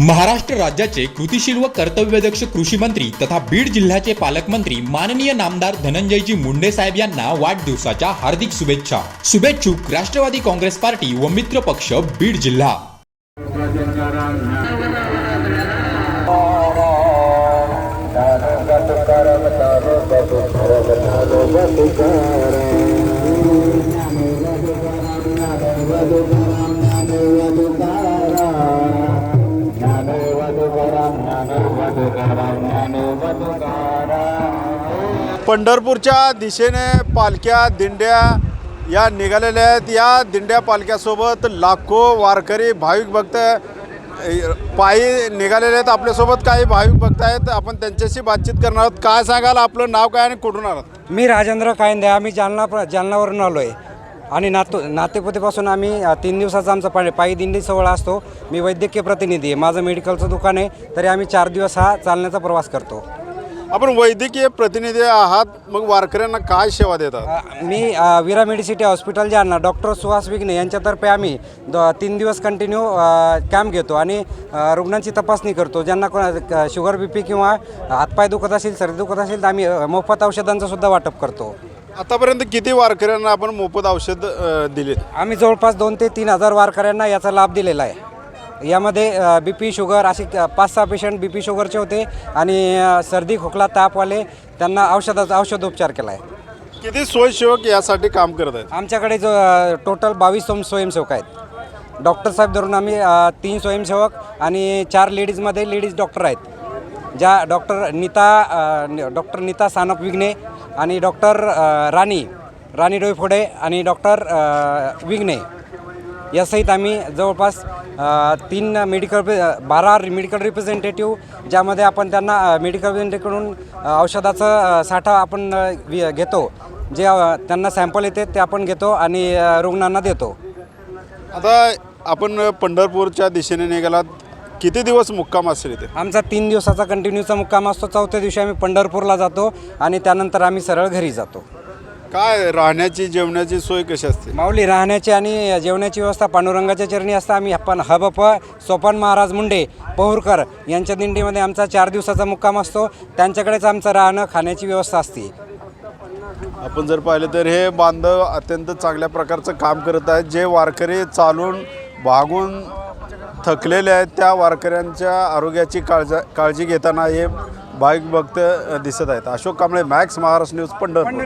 महाराष्ट्र राज्याचे कृतीशील व कर्तव्यदक्ष कृषी मंत्री तथा बीड जिल्ह्याचे पालकमंत्री माननीय नामदार धनंजयजी मुंडे साहेब यांना वाढदिवसाच्या हार्दिक शुभेच्छा. शुभेच्छुक राष्ट्रवादी काँग्रेस पार्टी व मित्र पक्ष बीड जिल्हा. पंढरपूरच्या दिशेने पालख्या दिंड्या या निघालेल्या आहेत. या दिंड्या पालख्यासोबत लाखो वारकरी भाविक भक्त पायी निघालेले आहेत. आपल्यासोबत काही भाविक भक्त आहेत. आपण त्यांच्याशी बातचीत करणार आहोत. काय सांगाल? आपलं नाव काय आणि कुठून आलात? मी राजेंद्र कायंदे. आम्ही जालना प्र जालनावरून आलो आहे आणि नातू नातेपुतेपासून आम्ही तीन दिवसाचा आमचा पाय पायी दिंडी सोहळा असतो. मी वैद्यकीय प्रतिनिधी आहे. माझं मेडिकलचं दुकान आहे. तरी आम्ही चार दिवस हा चालण्याचा प्रवास करतो. आपण वैद्यकीय प्रतिनिधी आहात मग वारकऱ्यांना काय सेवा देतात? अ, मी अ, Vira medicity hospital Jalna doctor Suhas Vighne यांच्यातर्फे आम्ही द तीन दिवस कंटिन्यू कॅम्प घेतो आणि अ, रुग्णांची तपासणी करतो. ज्यांना कोणा क- शुगर बी पी किंवा हातपाय दुखत असेल सर्दी दुखत असेल तर आम्ही अ, मोफत औषधांचं सुद्धा वाटप करतो. आतापर्यंत किती वारकऱ्यांना आपण मोफत औषध अ, दिलेत आम्ही जवळपास दोन ते तीन हजार वारकऱ्यांना याचा लाभ दिलेला आहे. यामध्ये बी पी शुगर असे पाच सहा पेशंट बी पी शुगरचे होते आणि सर्दी खोकला तापवाले त्यांना औषधाचा औषधोपचार केला आहे किती स्वयंसेवक यासाठी काम करत आहेत? आमच्याकडे जो टोटल बावीस स्वयं स्वयंसेवक आहेत. डॉक्टर साहेब धरून आम्ही तीन स्वयंसेवक आणि चार लेडीजमध्ये लेडीज डॉक्टर आहेत. ज्या डॉक्टर नीता डॉक्टर नीता सानप विघ्ने आणि डॉक्टर राणी राणी डोईफोडे आणि डॉक्टर विघ्ने. यासहित आम्ही जवळपास तीन मेडिकल बारा मेडिकल रिप्रेझेंटेटिव्ह ज्यामध्ये आपण त्यांना मेडिकल रिप्रेझेंटेटिव्हकडून औषधाचं साठा आपण घेतो. जे त्यांना सॅम्पल येते ते आपण घेतो आणि रुग्णांना देतो. आता आपण पंढरपूरच्या दिशेने निघालात. किती दिवस मुक्काम असेल इथे? आमचा तीन दिवसाचा कंटिन्यूचा मुक्काम असतो. चौथ्या दिवशी आम्ही पंढरपूरला जातो आणि त्यानंतर आम्ही सरळ घरी जातो. काय राहण्याची जेवणाची सोय कशी असते? माऊली राहण्याची आणि जेवणाची व्यवस्था पांडुरंगाच्या चरणी असता. आम्ही आपण हबप सोपान महाराज मुंडे पहुरकर यांच्या दिंडीमध्ये आमचा चार दिवसाचा मुक्काम असतो. त्यांच्याकडेच आमचं राहणं खाण्याची व्यवस्था असते. आपण जर पाहिलं तर हे बांधव अत्यंत चांगल्या प्रकारचं काम करत आहेत. जे वारकरी चालून भागून थकलेले आहेत त्या वारकऱ्यांच्या आरोग्याची काळजा काळजी घेताना हे भाविक भक्त दिसत आहेत. Ashok Kamble Max Maharashtra news Pandharpur.